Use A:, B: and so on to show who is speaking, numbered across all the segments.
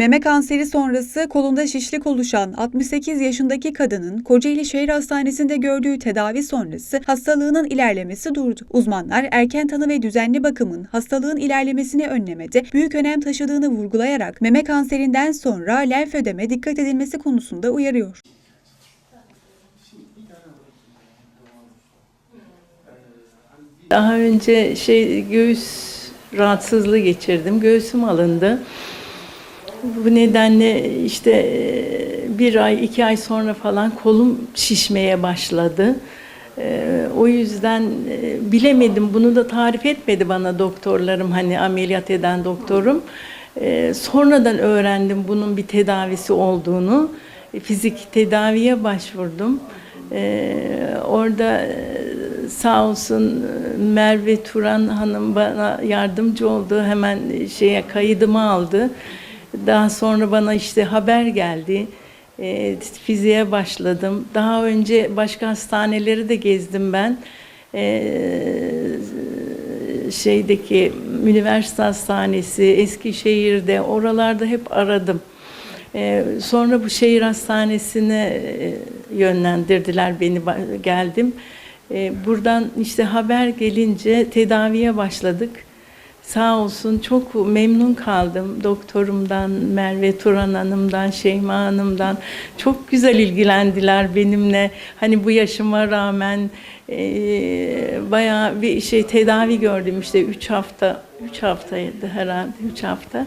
A: Meme kanseri sonrası kolunda şişlik oluşan 68 yaşındaki kadının Kocaeli Şehir Hastanesi'nde gördüğü tedavi sonrası hastalığının ilerlemesi durdu. Uzmanlar erken tanı ve düzenli bakımın hastalığın ilerlemesini önlemede büyük önem taşıdığını vurgulayarak meme kanserinden sonra lenfödeme dikkat edilmesi konusunda uyarıyor.
B: Daha önce şey göğüs rahatsızlığı geçirdim. Göğsüm alındı. Bu nedenle işte e, bir ay, iki ay sonra falan kolum şişmeye başladı. E, O yüzden e, bilemedim. Bunu da tarif etmedi bana doktorlarım, hani ameliyat eden doktorum. Sonradan öğrendim bunun bir tedavisi olduğunu. Fizik tedaviye başvurdum. Orada sağ olsun Merve Turan Hanım bana yardımcı oldu. Hemen şeye kaydımı aldı. Daha sonra bana işte haber geldi. E, fiziğe başladım. Daha önce başka hastaneleri de gezdim ben. E, şeydeki üniversite hastanesi, Eskişehir'de oralarda hep aradım. Ee, sonra bu şehir hastanesine e, yönlendirdiler beni geldim. Ee, buradan işte haber gelince tedaviye başladık. Sağ olsun çok memnun kaldım doktorumdan, Merve Turan Hanım'dan, Şeyma Hanım'dan. Çok güzel ilgilendiler benimle. Hani bu yaşıma rağmen e, bayağı bir şey tedavi gördüm işte üç hafta, üç haftaydı herhalde, üç hafta.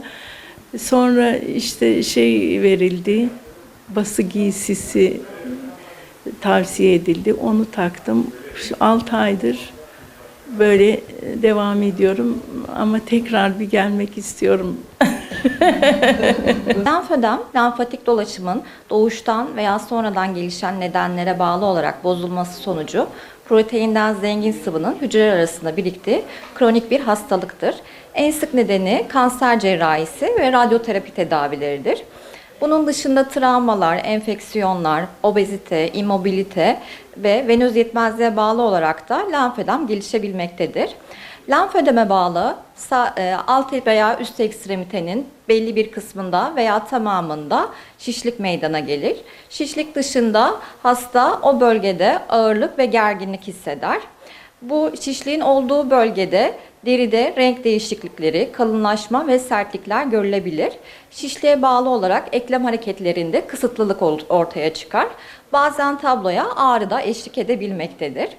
B: Sonra işte şey verildi, bası giysisi tavsiye edildi. Onu taktım. Şu 6 aydır böyle devam ediyorum ama tekrar bir gelmek istiyorum.
C: Lenfödem, lenfatik dolaşımın doğuştan veya sonradan gelişen nedenlere bağlı olarak bozulması sonucu proteinden zengin sıvının hücreler arasında biriktiği kronik bir hastalıktır. En sık nedeni kanser cerrahisi ve radyoterapi tedavileridir. Bunun dışında travmalar, enfeksiyonlar, obezite, immobilite ve venöz yetmezliğe bağlı olarak da lenfödem gelişebilmektedir. Lenfödeme bağlı e, alt veya üst ekstremitenin belli bir kısmında veya tamamında şişlik meydana gelir. Şişlik dışında hasta o bölgede ağırlık ve gerginlik hisseder. Bu şişliğin olduğu bölgede deride renk değişiklikleri, kalınlaşma ve sertlikler görülebilir. Şişliğe bağlı olarak eklem hareketlerinde kısıtlılık ortaya çıkar. Bazen tabloya ağrı da eşlik edebilmektedir.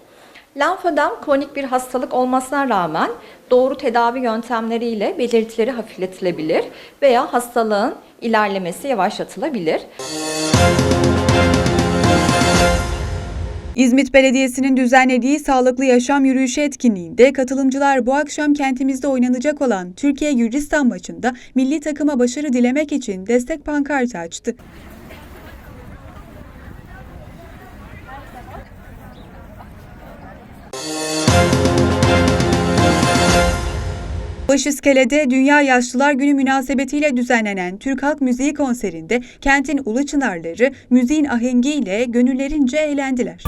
C: Lenfödem kronik bir hastalık olmasına rağmen doğru tedavi yöntemleriyle belirtileri hafifletilebilir veya hastalığın ilerlemesi yavaşlatılabilir.
A: İzmit Belediyesi'nin düzenlediği Sağlıklı Yaşam Yürüyüşü etkinliğinde katılımcılar bu akşam kentimizde oynanacak olan Türkiye-Gürcistan maçında milli takıma başarı dilemek için destek pankartı açtı. Başiskele'de Dünya Yaşlılar Günü münasebetiyle düzenlenen Türk Halk Müziği konserinde kentin ulu çınarları müziğin ahengiyle gönüllerince eğlendiler.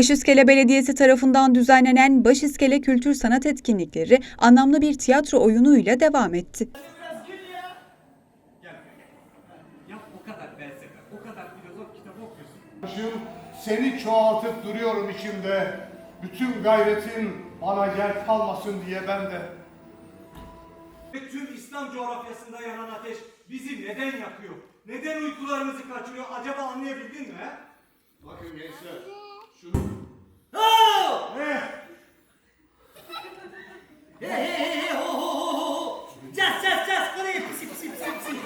A: Başiskele Belediyesi tarafından düzenlenen Başiskele Kültür Sanat Etkinlikleri anlamlı bir tiyatro oyunuyla devam etti.
D: Seni çoğaltıp duruyorum içimde. Bütün gayretin bana yer kalmasın diye ben de.
E: Tüm İslam coğrafyasında yanan ateş bizi neden yakıyor? Neden uykularımızı kaçırıyor? Acaba anlayabildin mi?
D: Bakın gençler, şunu...
E: Eh,
F: He he he he ho ho ho ho. Cas cas cas kırayım pisi pisi pisi pisi.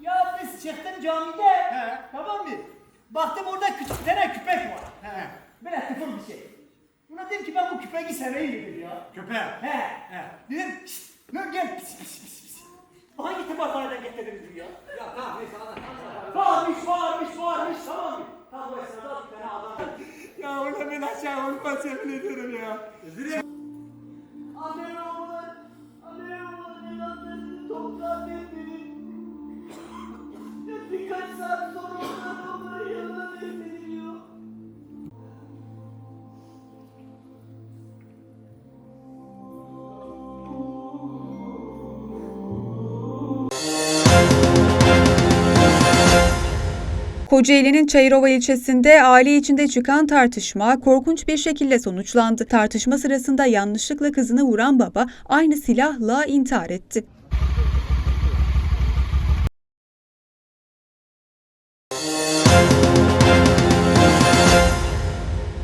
F: ya biz çıktım camide. Tamam mı? Baktım orada küçük tane küpek var. He. Böyle tıfıl bir şey. Buna dedim ki ben bu küpeği seveyim dedim ya. He. He. Dedim şşt. Ne gel pisi pisi pisi pisi. Hangi tımarhaneden getirdiniz diyor.
E: Ya tamam neyse anlat.
F: Varmış varmış varmış tamam mı? Tam bu esnada bir tane adam.
E: Ya orada ben aşağı olmaz yemin ederim ya.
F: Anne
A: Kocaeli'nin Çayırova ilçesinde aile içinde çıkan tartışma korkunç bir şekilde sonuçlandı. Tartışma sırasında yanlışlıkla kızını vuran baba aynı silahla intihar etti.